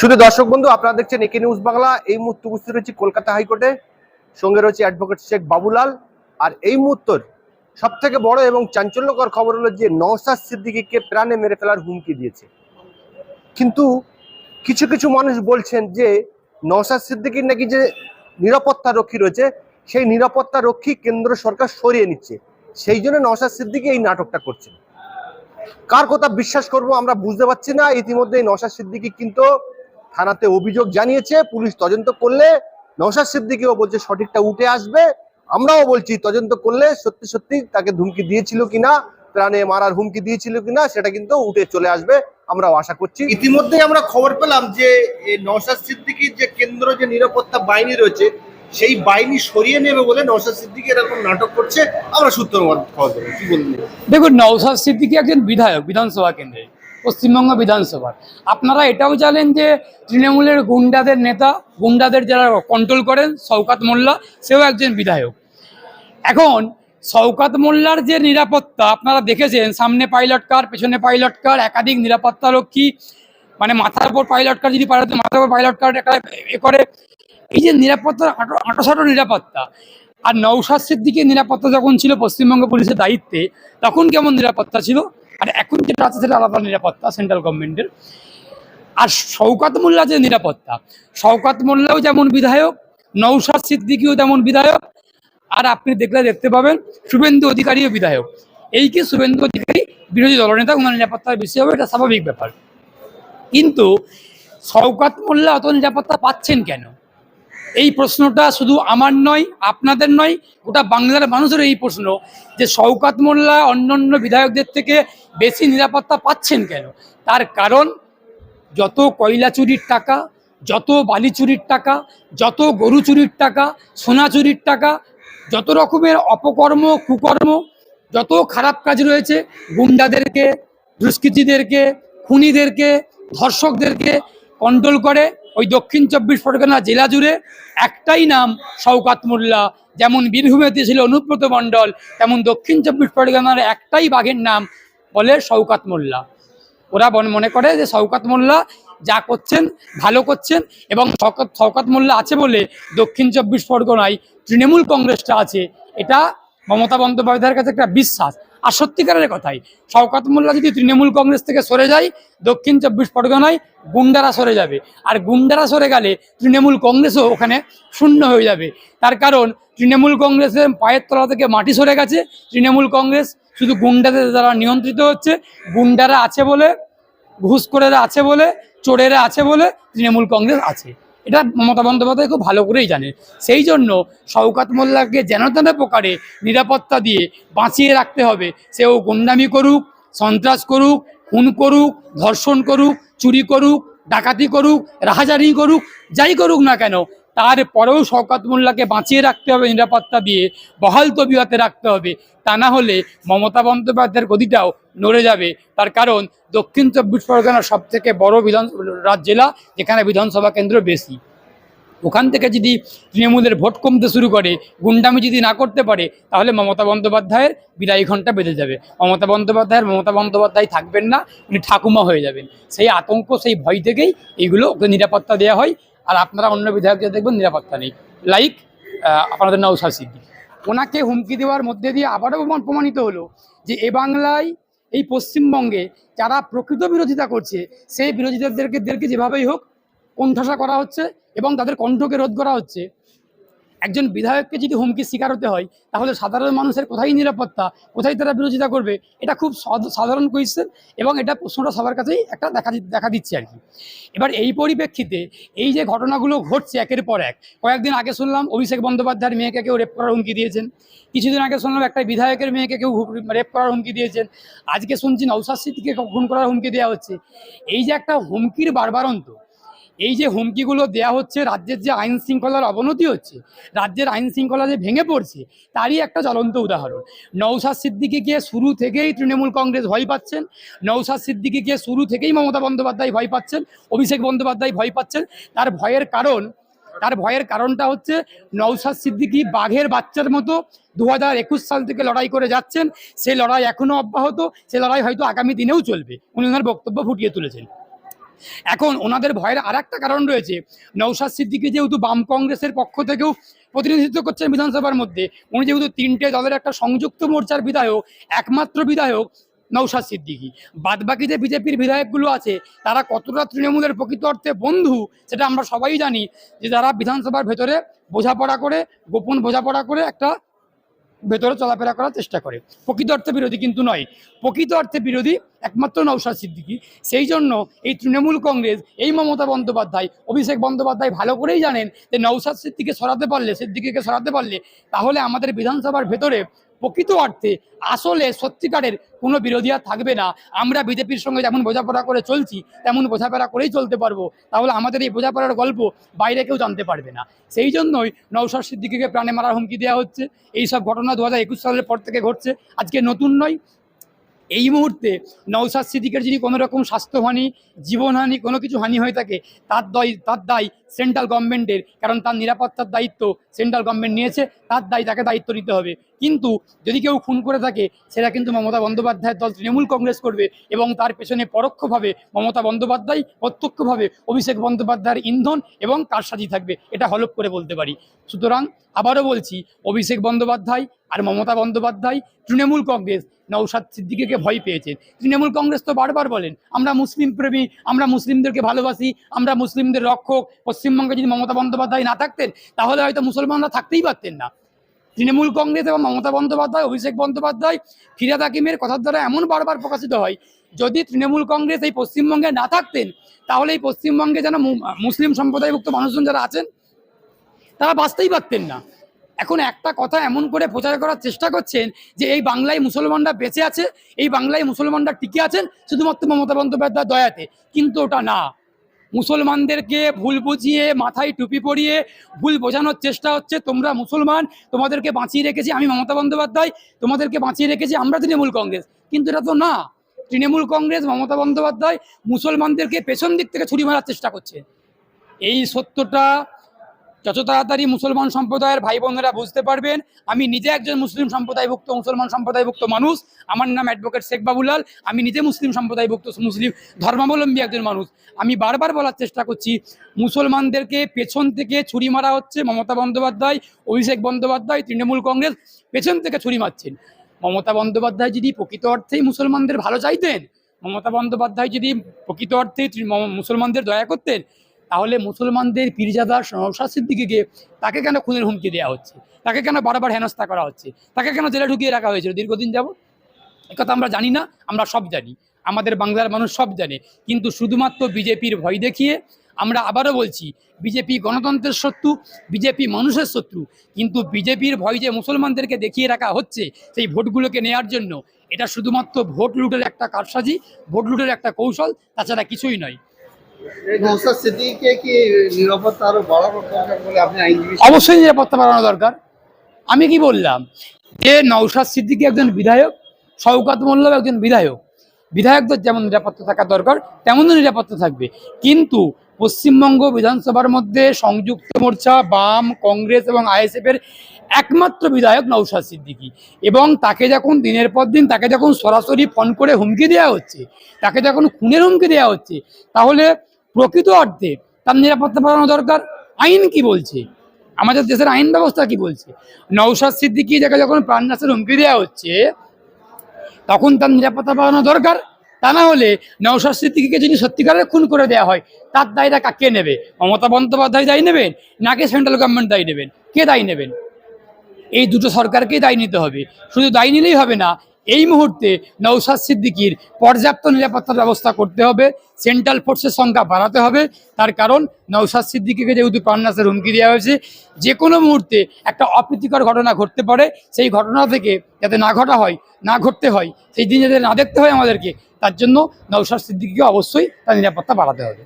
শুধু দর্শক বন্ধু, আপনারা দেখছেন একে নিউজ বাংলা। এই মুহূর্তে উপস্থিত রয়েছে কলকাতা হাইকোর্টে সঙ্গে রয়েছে অ্যাডভোকেট শেখ বাবুলাল। আর এই মুহূর্তের সব থেকে বড় এবং চাঞ্চল্যকর খবর হলো যে নওসাদ সিদ্দিকীকে প্রাণে মেরে ফেলার হুমকি দিয়েছে। কিন্তু কিছু কিছু মানুষ বলছেন যে নওসাদ সিদ্দিকীর নাকি যে নিরাপত্তা রক্ষী রয়েছে, সেই নিরাপত্তা রক্ষী কেন্দ্র সরকার সরিয়ে নিচ্ছে। সেই জন্য নওসাদ সিদ্দিকী এই নাটকটা করছেন। কার কথা বিশ্বাস করব আমরা বুঝতে পারছি না। ইতিমধ্যে নওশাদ সিদ্দিকী কিন্তু থানাতে অভিযোগ জানিয়েছে পুলিশ তদন্ত করলে নওশাদ সিদ্দিকীও বলছে সঠিকটা উঠে আসবে। আমরাও বলছি তদন্ত করলে সত্যি সত্যি তাকে ধুমকি দিয়েছিল কিনা প্রাণে মারার হুমকি দিয়েছিল কিনা সেটা কিন্তু উঠে চলে আসবে। আমরাও আশা করছি। ইতিমধ্যে আমরা খবর পেলাম যে এই নওশাদ সিদ্দিকীর যে কেন্দ্র যে নিরাপত্তা বাহিনী রয়েছে সেই বাহিনী সরিয়ে নেবে বলে নওশাদ সিদ্দিকী এরকম নাটক করছে। আমরা সূত্র খবর কি বলবেন দেখুন নওসাদ সিদ্দিকী একজন বিধায়ক বিধানসভা কেন্দ্রে। পশ্চিমবঙ্গ বিধানসভার। আপনারা এটাও জানেন যে তৃণমূলের গুন্ডাদের নেতা, গুন্ডাদের যারা কন্ট্রোল করেন, শওকাত মোল্লা, সেও একজন বিধায়ক। এখন শওকাত মোল্লার যে নিরাপত্তা, আপনারা দেখেছেন, সামনে পাইলট কার পেছনে পাইলট কার একাধিক নিরাপত্তা রক্ষী মানে মাথার উপর পাইলট কার যদি মাথার উপর পাইলট কার একটা এ করে। এই যে নিরাপত্তা আটো আটোসাটো নিরাপত্তা আর নৌসাদ সিদ্দিকের নিরাপত্তা যখন ছিল পশ্চিমবঙ্গ পুলিশের দায়িত্বে, তখন কেমন নিরাপত্তা ছিল? আর এখন যেটা আছে সেটা আলাদা নিরাপত্তা সেন্ট্রাল গভর্নমেন্টের আর শওকাত মোল্লা যে নিরাপত্তা, শওকাত মোল্লাও যেমন বিধায়ক নৌসাদ সিদ্দিকিও তেমন বিধায়ক। আর আপনি দেখলে দেখতে পাবেন, শুভেন্দু অধিকারীও বিধায়ক। এই কি শুভেন্দু অধিকারী? বিরোধী দলনেতা ওনার নিরাপত্তার বেশি হবে, এটা স্বাভাবিক ব্যাপার। কিন্তু শওকাত মোল্লা অত নিরাপত্তা পাচ্ছেন কেন? এই প্রশ্নটা শুধু আমার নয়, আপনাদের নয়, গোটা বাংলার মানুষের এই প্রশ্ন যে শওকাত মোল্লা অন্যান্য বিধায়কদের থেকে বেশি নিরাপত্তা পাচ্ছেন কেন? তার কারণ যত কয়লা চুরির টাকা, যত বালি চুরির টাকা, যত গরু চুরির টাকা, সোনা চুরির টাকা, যত রকমের অপকর্ম, কুকর্ম, যত খারাপ কাজ রয়েছে, গুন্ডাদেরকে, দুষ্কৃতীদেরকে, খুনিদেরকে, ধর্ষকদেরকে কন্ট্রোল করে। ওই দক্ষিণ চব্বিশ পরগনা জেলা জুড়ে একটাই নাম শওকাত মোল্লা। যেমন বীরভূমেতে ছিল অনুব্রত মণ্ডল, তেমন দক্ষিণ চব্বিশ পরগনার একটাই বাঘের নাম বলে শওকাত মোল্লা। ওরা মনে করে যে শওকাত মোল্লা যা করছেন, ভালো করছেন এবং শওকত শওকাত মোল্লা আছে বলে দক্ষিণ চব্বিশ পরগনায় তৃণমূল কংগ্রেসটা আছে। এটা মমতা বন্দ্যোপাধ্যায়ের কাছে একটা বিশ্বাস। আর সত্যিকারের কথাই, শওকাত মোল্লা যদি তৃণমূল কংগ্রেস থেকে সরে যায়, দক্ষিণ চব্বিশ পরগনায় গুন্ডারা সরে যাবে। আর গুন্ডারা সরে গেলে তৃণমূল কংগ্রেসও ওখানে শূন্য হয়ে যাবে। তার কারণ তৃণমূল কংগ্রেসের পায়ের তলা থেকে মাটি সরে গেছে। তৃণমূল কংগ্রেস শুধু গুন্ডাদের দ্বারা নিয়ন্ত্রিত হচ্ছে। গুন্ডারা আছে বলে ঘুষখোরেরা আছে বলে, চোরেরা আছে বলে তৃণমূল কংগ্রেস আছে। এটা মমতা বন্দ্যোপাধ্যায় খুব ভালো করেই জানে। সেই জন্য শওকাত মোল্লাকে যেন তেন প্রকারে নিরাপত্তা দিয়ে বাঁচিয়ে রাখতে হবে। সেও গুন্ডামি করুক, সন্ত্রাস করুক, খুন করুক, ধর্ষণ করুক, চুরি করুক, ডাকাতি করুক, রাহাজারি করুক, যাই করুক না কেন তারপরেও শওকাত মোল্লাকে বাঁচিয়ে রাখতে হবে নিরাপত্তা দিয়ে, বহাল তবিয়তে রাখতে হবে। তা না হলে মমতা বন্দ্যোপাধ্যায়ের গদিটাও নড়ে যাবে। তার কারণ দক্ষিণ চব্বিশ পরগনার সব থেকে বড় বিধান রাজ জেলা, যেখানে বিধানসভা কেন্দ্র বেশি। ওখান থেকে যদি তৃণমূলের ভোট কমতে শুরু করে, গুন্ডামি যদি না করতে পারে, তাহলে মমতা বন্দ্যোপাধ্যায়ের বিদায়ী ঘণ্টা বেঁধে যাবে। মমতা বন্দ্যোপাধ্যায়ের, মমতা বন্দ্যোপাধ্যায় থাকবেন না, উনি ঠাকুমা হয়ে যাবেন। সেই আতঙ্ক, সেই ভয় থেকেই এইগুলো ওকে নিরাপত্তা দেওয়া হয়। আর আপনারা অন্য বিধায়কদের দেখবেন নিরাপত্তা নেই। লাইক আপনাদের নৌসার সিদ্দিক। ওনাকে হুমকি দেওয়ার মধ্যে দিয়ে আবারও প্রমাণিত হলো যে এ বাংলায়, এই পশ্চিমবঙ্গে যারা প্রকৃত বিরোধিতা করছে, সেই বিরোধীদেরকে, দেরকে যেভাবেই হোক, কোণঠাসা করা হচ্ছে এবং তাদের কণ্ঠকে রোধ করা হচ্ছে। একজন বিধায়ককে যদি হুমকির শিকার হতে হয়, তাহলে সাধারণ মানুষের কোথায় নিরাপত্তা? কোথায় তারা বিরোধিতা করবে? এটা খুব সাধারণ কোয়েশ্চেন এবং এটা প্রশ্নটা সবার কাছেই একটা দেখা দেখা দিচ্ছে আর কি। এবার এই পরিপ্রেক্ষিতে এই যে ঘটনাগুলো ঘটছে একের পর এক, কয়েকদিন আগে শুনলাম অভিষেক বন্দ্যোপাধ্যায়ের মেয়েকে কেউ রেপ করার হুমকি দিয়েছেন। কিছুদিন আগে শুনলাম একটা বিধায়কের মেয়েকে কেউ রেপ করার হুমকি দিয়েছেন। আজকে শুনছি নৌসাদ খুন করার হুমকি দেওয়া হচ্ছে। এই যে একটা হুমকির বারবারন্ত এই যে হুমকিগুলো দেয়া হচ্ছে, রাজ্যের যে আইন শৃঙ্খলার অবনতি হচ্ছে, রাজ্যের আইন শৃঙ্খলা যে ভেঙে পড়ছে, তারই একটা জ্বলন্ত উদাহরণ। নৌসাদ সিদ্দিকিকে শুরু থেকেই তৃণমূল কংগ্রেস ভয় পাচ্ছেন নৌসাদ সিদ্দিকিকে শুরু থেকেই মমতা বন্দ্যোপাধ্যায় ভয় পাচ্ছেন, অভিষেক বন্দ্যোপাধ্যায় ভয় পাচ্ছেন। তার ভয়ের কারণ, তার ভয়ের কারণটা হচ্ছে নৌসাদ সিদ্দিকি বাঘের বাচ্চার মতো দু একুশ সাল থেকে লড়াই করে যাচ্ছেন। সেই লড়াই এখনও অব্যাহত, সে লড়াই হয়তো আগামী দিনেও চলবে। উনি ওনার বক্তব্য ফুটিয়ে তুলেছেন। এখন ওনাদের ভয়ের আর একটা কারণ রয়েছে। নৌসাদ সিদ্দিকি যেহেতু বাম কংগ্রেসের পক্ষ থেকেও প্রতিনিধিত্ব করছেন বিধানসভার মধ্যে, উনি যেহেতু তিনটে দলের একটা সংযুক্ত মোর্চার বিধায়ক, একমাত্র বিধায়ক নৌসাদ সিদ্দিকি। বাদবাকি যে বিজেপির বিধায়কগুলো আছে, তারা কতটা তৃণমূলের প্রকৃত অর্থে বন্ধু, সেটা আমরা সবাই জানি যে যারা বিধানসভার ভেতরে বোঝাপড়া করে, গোপন বোঝাপড়া করে একটা ভেতরে চলাফেরা করার চেষ্টা করে। প্রকৃত অর্থে বিরোধী কিন্তু নয়। প্রকৃত অর্থে বিরোধী একমাত্র নৌসাদ সিদ্দিকি। সেই জন্য এই তৃণমূল কংগ্রেস, এই মমতা বন্দ্যোপাধ্যায়, অভিষেক বন্দ্যোপাধ্যায় ভালো করেই জানেন যে নৌসাদ সিদ্দিকে সরাতে পারলে, সিদ্দিকিকে সরাতে পারলে, তাহলে আমাদের বিধানসভার ভেতরে প্রকৃত অর্থে আসলে সত্যিকারের কোনো বিরোধী আর থাকবে না। আমরা বিজেপির সঙ্গে যেমন বোঝাপড়া করে চলছি, তেমন বোঝাপড়া করেই চলতে পারব। তাহলে আমাদের এই বোঝাপড়ার গল্প বাইরে কেউ জানতে পারবে না। সেই জন্যই নৌসাদ সিদ্দিকিকে প্রাণে মারার হুমকি দেওয়া হচ্ছে। এই সব ঘটনা দু হাজার একুশ সালের পর থেকে ঘটছে। আজকে নতুন নয়। এই মুহূর্তে নৌসাদ সিদ্দিকের যদি কোনো রকম স্বাস্থ্যহানি, জীবনহানি, কোনো কিছু হানি হয়ে থাকে, তার দায় তার দায় সেন্ট্রাল গভর্নমেন্টের, কারণ তার নিরাপত্তার দায়িত্ব সেন্ট্রাল গভর্নমেন্ট নিয়েছে। তার দায় তাকে দায়িত্ব নিতে হবে। কিন্তু যদি কেউ খুন করে থাকে, সেটা কিন্তু মমতা বন্দ্যোপাধ্যায়ের দল তৃণমূল কংগ্রেস করবে এবং তার পেছনে পরোক্ষভাবে মমতা বন্দ্যোপাধ্যায়, প্রত্যক্ষভাবে অভিষেক বন্দ্যোপাধ্যায়ের ইন্ধন এবং কারসাজি থাকবে। এটা হলপ করে বলতে পারি। সুতরাং আবারও বলছি, অভিষেক বন্দ্যোপাধ্যায় আর মমতা বন্দ্যোপাধ্যায় তৃণমূল কংগ্রেস নৌসাদ সিদ্দিকিকে ভয় পেয়েছে। তৃণমূল কংগ্রেস তো বারবার বলেন, আমরা মুসলিম প্রেমী, আমরা মুসলিমদেরকে ভালোবাসি, আমরা মুসলিমদের রক্ষক। পশ্চিমবঙ্গে যদি মমতা বন্দ্যোপাধ্যায় না থাকতেন, তাহলে হয়তো মুসলমানরা থাকতেই পারতেন না। তৃণমূল কংগ্রেস এবং মমতা বন্দ্যোপাধ্যায়, অভিষেক বন্দ্যোপাধ্যায় ফিরাদ হাকিমের কথার দ্বারা এমন বারবার প্রকাশিত হয়, যদি তৃণমূল কংগ্রেস এই পশ্চিমবঙ্গে না থাকতেন, তাহলে এই পশ্চিমবঙ্গে যেন মুসলিম সম্প্রদায়ভুক্ত মানুষজন যারা আছেন, তারা বাঁচতেই পারতেন না। এখন একটা কথা এমন করে প্রচার করার চেষ্টা করছেন যে এই বাংলায় মুসলমানরা বেঁচে আছে, এই বাংলায় মুসলমানরা টিকে আছেন, শুধুমাত্র মমতা বন্দ্যোপাধ্যায় দয়াতে। কিন্তু ওটা না। মুসলমানদেরকে ভুল বুঝিয়ে মাথায় টুপি পরিয়ে ভুল বোঝানোর চেষ্টা হচ্ছে। তোমরা মুসলমান, তোমাদেরকে বাঁচিয়ে রেখেছি আমি মমতা বন্দ্যোপাধ্যায়, তোমাদেরকে বাঁচিয়ে রেখেছি আমরা তৃণমূল কংগ্রেস। কিন্তু এটা তো না। তৃণমূল কংগ্রেস, মমতা বন্দ্যোপাধ্যায় মুসলমানদেরকে পেছন দিক থেকে ছুরি মারার চেষ্টা করছে। এই সত্যটা যত তাড়াতাড়ি মুসলমান সম্প্রদায়ের ভাই বোনেরা বুঝতে পারবেন, আমি নিজে একজন মুসলিম সম্প্রদায়ভুক্ত মুসলমান সম্প্রদায়ভুক্ত মানুষ, আমার নাম অ্যাডভোকেট শেখ বাবুলাল, আমি নিজে মুসলিম সম্প্রদায়ভুক্ত মুসলিম ধর্মাবলম্বী একজন মানুষ। আমি বারবার বলার চেষ্টা করছি, মুসলমানদেরকে পেছন থেকে ছুরি মারা হচ্ছে মমতা বন্দ্যোপাধ্যায়, অভিষেক বন্দ্যোপাধ্যায়, তৃণমূল কংগ্রেস পেছন থেকে ছুরি মারছেন। মমতা বন্দ্যোপাধ্যায় যদি প্রকৃত অর্থেই মুসলমানদের ভালো চাইতেন, মমতা বন্দ্যোপাধ্যায় যদি প্রকৃত অর্থে মুসলমানদের দয়া করতেন তাহলে মুসলমানদের পীরজাদা নওশাদ সিদ্দিকিকে তাকে কেন খুনের হুমকি দেওয়া হচ্ছে? তাকে কেন বারবার হেনস্থা করা হচ্ছে? তাকে কেন জেলে ঢুকিয়ে রাখা হয়েছিল দীর্ঘদিন যাব কথা আমরা জানি না, আমরা সব জানি। আমাদের বাংলার মানুষ সব জানে। কিন্তু শুধুমাত্র বিজেপির ভয় দেখিয়ে আমরা আবারও বলছি, বিজেপি গণতন্ত্রের শত্রু, বিজেপি মানুষের শত্রু। কিন্তু বিজেপির ভয় যে মুসলমানদেরকে দেখিয়ে রাখা হচ্ছে সেই ভোটগুলোকে নেয়ার জন্য, এটা শুধুমাত্র ভোট লুটের একটা কারসাজি, ভোট লুটের একটা কৌশল, তাছাড়া কিছুই নয়। অবশ্যই নিরাপত্তা বাড়ানো দরকার। আমি কি বললাম? যে নৌসাদ সিদ্দিকী একজন বিধায়ক, শওকাত মোল্লাও একজন বিধায়ক। বিধায়কদের যেমন নিরাপত্তা থাকা দরকার তেমনই নিরাপত্তা থাকবে। কিন্তু পশ্চিমবঙ্গ বিধানসভার মধ্যে সংযুক্ত মোর্চা, বাম, কংগ্রেস এবং আইএসএফ এর একমাত্র বিধায়ক নৌসাদ সিদ্দিকী। এবং তাকে যখন দিনের পর দিন, তাকে যখন সরাসরি ফোন করে হুমকি দেওয়া হচ্ছে, তাকে যখন খুনের হুমকি দেওয়া হচ্ছে, তাহলে প্রকৃত অর্থে তার নিরাপত্তা বাড়ানো দরকার। আইন কি বলছে? আমাদের দেশের আইন ব্যবস্থা কি বলছে? নৌসাদ সিদ্দিকি যাকে যখন প্রাণনাশের হুমকি দেওয়া হচ্ছে, তখন তার নিরাপত্তা বাড়ানো দরকার। তা না হলে নৌসাদ সিদ্দিকিকে যদি সত্যিকারের খুন করে দেওয়া হয়, তার দায়টা কাকে নেবে? মমতা বন্দ্যোপাধ্যায় দায়ী নেবেন, নাকি সেন্ট্রাল গভর্নমেন্ট দায়ী নেবেন? কে দায়ী নেবেন? এই দুটো সরকারকেই দায়ী নিতে হবে। শুধু দায়ী নিলেই হবে না এই মুহূর্তে নৌসাদ সিদ্দিকির পর্যাপ্ত নিরাপত্তার ব্যবস্থা করতে হবে সেন্ট্রাল ফোর্সের সংখ্যা বাড়াতে হবে। তার কারণ নৌসাদ সিদ্দিকিকে যেহেতু প্রাণনাশের হুমকি দেওয়া হয়েছে, যে কোনো মুহূর্তে একটা অপ্রীতিকর ঘটনা ঘটতে পারে। সেই ঘটনা থেকে যাতে না ঘটা হয়, না ঘটতে হয়, সেই দিন যাতে না দেখতে হয় আমাদেরকে, তার জন্য নৌসাদ সিদ্দিকিকে অবশ্যই তার নিরাপত্তা বাড়াতে হবে।